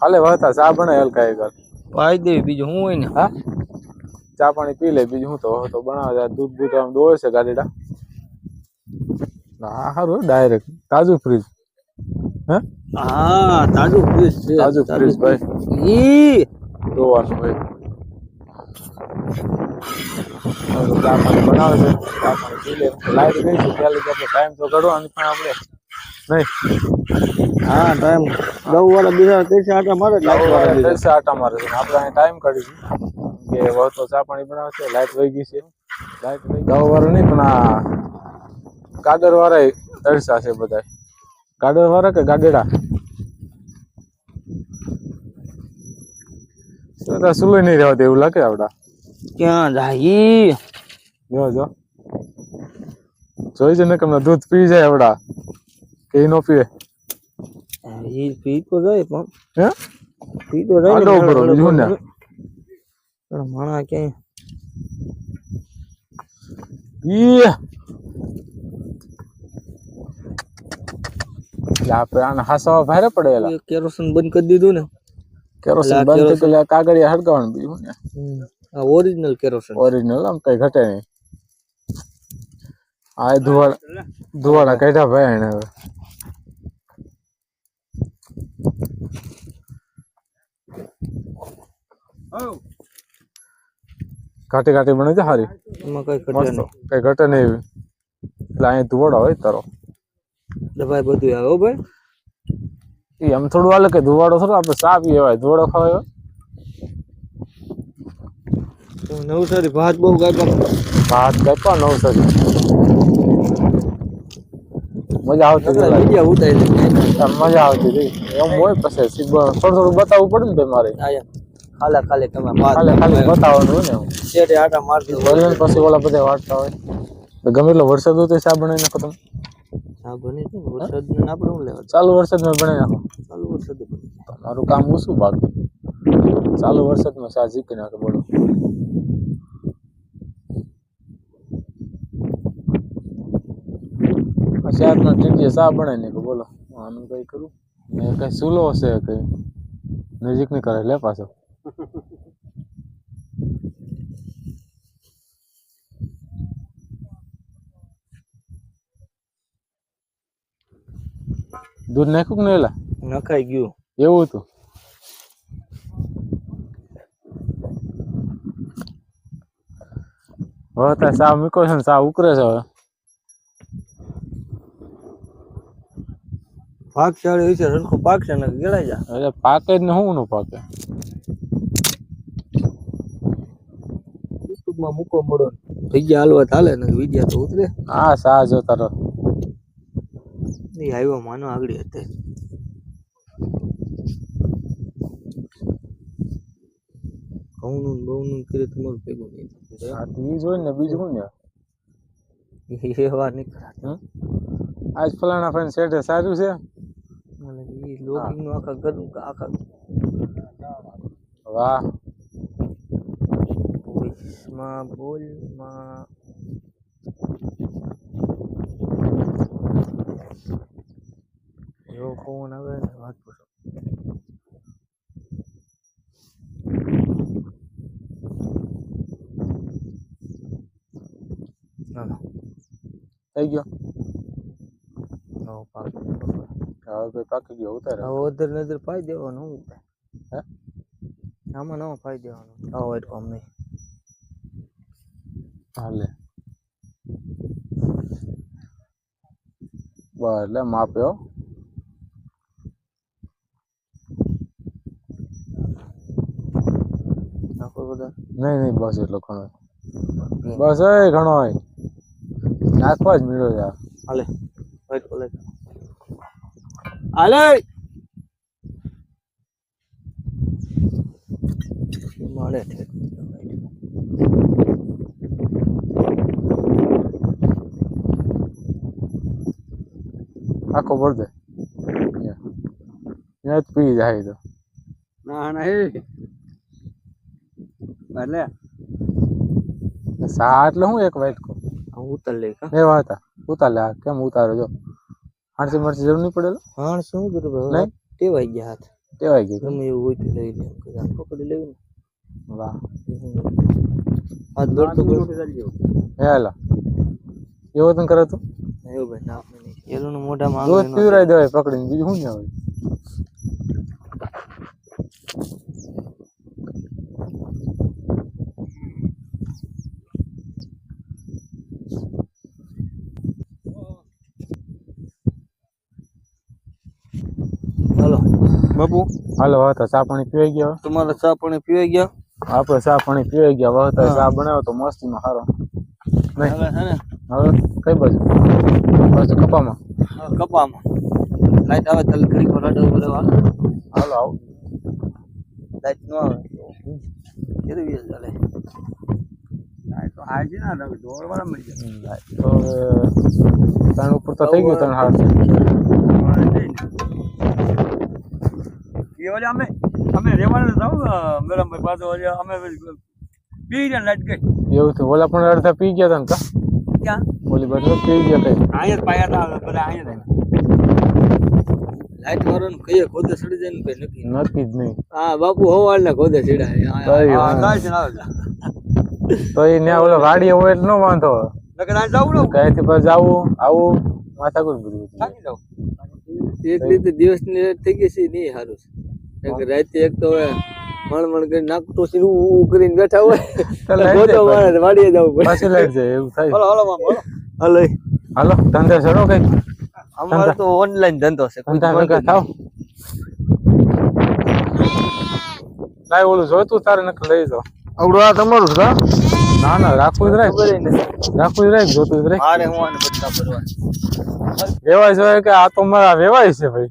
હાલે વહતા ચા બને હલકા એક. પાઈ દેવી બીજું શું હોય ને? હા? ચા પાણી પી લે બીજું શું તો તો બનાવે દૂધ દૂધ આમ દોવે છે ગાડીડા હા સારું ડાયરેક્ટ તાજું ફ્રીજ હે? હા તાજું ફ્રીજ છે. તાજું ફ્રીજ ભાઈ. ઈ! જોવાનું ભાઈ ચા પાણી બનાવે છે. ચા પાણી પી લે. લાઈટ ગઈ છે ત્યાં આપણે ટાઈમ તો ઘડવાની પણ આપણે. નહીં. હા ટાઈમ વાળા બીજા ત્રીસ આટા મારે ત્રીસ આટા મારે છે. આપણે અહીં ટાઈમ કાઢીશું કે હવે ચા પાણી બનાવશે લાઈટ વહી ગઈ છે. લાઈટ વહી વાળા નહીં પણ આ કાદર વાળા તરસા છે બધા વાળા કે ગાડેડા તો સુલું નહીં રહેવા એવું લાગે આવડા. ક્યાં જાય જો જો. જોઈ જ ને કે દૂધ પી જાય આવડા. કે ઈ નો પીએ ઈ પી તો જાય પણ. હે? પી તો જાય આડો રહો, બીજું ને. માણા કે ઈ. આપણે આને હાસવા ભારે પડેલા. કેરોસીન બંધ કરી દીધું ને. કેરોસીન બંધ ગયેલા કાગળિયા હડકાવાનું બીજું ને આ ઓરિજિનલ કેરોસીન. ઓરિજિનલ આમ કઈ ઘટે નહીં. આ ધુવાળા ધુવાડા ધુવાડા કાઢ્યા ભાઈ એને હવે. ઘાટી ઘાટી બને છે હારી? એમાં કઈ ઘટે નહીં. કઈ ઘટે નહીં એવી. એટલે અહીંયા ધુવાડો હોય તારો. દવાઈ બધું આવે ભાઈ. એમ થોડું હાલે કે ધુવાડો થોડો આપણે ચા પીએ ભાઈ ધુવાડો ખાવા તો નવસારી ભાત બહુ ગાય ભાત ગાય નવસારી. મજા આવતી લાગે. ઉતારી મજા આવતી હતી. એમ હોય પછી થોડું થોડું બતાવવું પડે ને ભાઈ મારે? ખાલે ખાલે તમે ખાલે ખાલી બતાવવાનું ને શેઠે આટા મારતી વળીને પછી ઓલા બધા વાટતા હોય. ગમે એટલો વરસાદ હોય તો ચા બનાવી નાખો તમે? બની વરસાદ ને? આપણે શું લેવા ચાલુ વરસાદમાં બનાવી નાખો. ચાલુ વરસાદ તમારું કામ ઓછું બાકી. ચાલુ વરસાદમાં શા જીકી નાખે બોલો? શાકના ટીંડીએ ચા નહીં કે બોલો આનું કંઈ કરું? ને કંઈ સુલો હશે કંઈ? નજીક નહીં કરે લે પાછો. દૂધ નાખ્યું ને એલા? નખાઈ ગયું. એવું હતું? હવે ત્યાં ચા મૂકો છે ને ચા ઉકળે છે હવે. ભાગ ચાળી છે સરખો પાક છે ને ગેળાઈ જા એટલે પાકે જ ને શું નું પાકે? યુટ્યુબમાં મૂકો મળો ભૈયા હાલવા ચાલે ને વિદ્યા તો ઉતરે. હા સા જો તારો. નહીં આવ્યો માનો આગળ હતી. ઘઉંનું બહુ બહુનું કરે તમારું ભેગું નહીં હોય ને બીજું ને એવા નીકળ્યા? આજ ફલાણા ફાઈન શેઠે સારું છે? મને એ લોગિંગનું આખા ઘરનું આખા વાહ. voice-માં બોલમાં એવો ફોન આવે ને વાત પૂછો. હાલો. થઈ ગયો. નવો પાકી હવે કોઈ પાકી ગયો ઉતારે. હવે ઓધર નજર પાઈ દેવાનું હું હે? આમાં નવો પાઈ દેવાનું. આવો એટલે આમ નહીં. હાલે. બસ એટલે માપ્યો નહીં નહીં બસ એટલો ઘણો. બસ એ ઘણો હોય. નાખવા જ મળ્યો યાર હાલે કલર હાલે! મળે છે. આખો ભર દે. ત્યાં જ પી જાય તો. ના નહીં. એટલે સા એટલે હું એક વાઇટ ઉતર લે કા? એ વાત ઉતાર લે કેમ ઉતારો જો? હાણસી મરસી જરૂર નહીં પડેલો હાણ શું કરું ભાઈ? ટેવાઈ ગયા હાથ. ટેવાઈ ગયા. ગમે એવું હોય તો લઈ લે. પકડી લેવું વાહ. ને હાથ દોડતો ગયો હે હાલા. એવો તને કરે તો? એવું ભાઈ ના એનું મોઢામાં આંગળી પીવરાઈ દેવાય પકડીને. બીજું શું ના હોય ન- હાલો બાપુ? હાલો હવે તો ચા પાણી પીવાઈ ગયા. તમારે ચા પાણી પીવાઈ ગયા? આપણે ચા પાણી પીવાઈ ગયા હવે તો ચા બનાવો તો મસ્તીનો સારો નહીં. હવે કઈ બાજુ? બાજુ કપામાં. હા, કપામાં. લાઈટ આવે તાલે ઘડી વાર રાડો રહેવા હાલો આવો. લાઈટ ન આવે. કેવી રીતે ચાલે? તો હાજી ના લાગે દોડવાળા મળી જાય તો ત્રણ ઉપર તો થઈ ગયું ત્રણ હાર. છે અમે અમે રેવાના જાવ મેડમ ભાઈ પાછો અમે પી ગયા લાઈટ ગઈ. એવું થયું ઓલા પણ અડધા પી ગયા હતા ને કા? ક્યાં? ઓલી બાજુ પી ગયા કઈ. અહીંયા જ પાયા હતા બધા અહીંયા જ લાઈટ વાળાનું કહીએ ખોદે સડી જાય ને કઈ નક્કી નક્કી જ નહીં. હા બાપુ હોવાળ ને ખોદે ચડાય તો એ ને ઓલો ગાડી હોય એટલે નો વાંધો. નકર આ જાવ લો કઈથી પછી આવું આવું માથાકૂટ બધું થાકી જાવ એક રીતે દિવસની થઈ ગઈ છે નહીં સારું છે. રાતે એક તો હવે મણ મણ કરી નાક તો સીરું ઉ ઉ કરીને બેઠા હોય. ગોતો માણસ વાડીએ જવું પડે. પાછી લાઈટ જાય એવું થાય. હલો હલો મામા હલો. હાલો. ધંધો શરૂ કઈ અમારે તો ઓનલાઈન ધંધો છે. ધંધા ભેગા થાવ. લાઈ ઓલું જોઈતું તારે નક લઈ જાઓ. આવડું આ તમારું છે ના ના રાખવું જ રાખ. રાખવું જ રાખ જોતું જ રાખ. અરે હું આને બધા ભરવા વેવાય જોઈએ કે આ તો મારા વેવાય છે ભાઈ.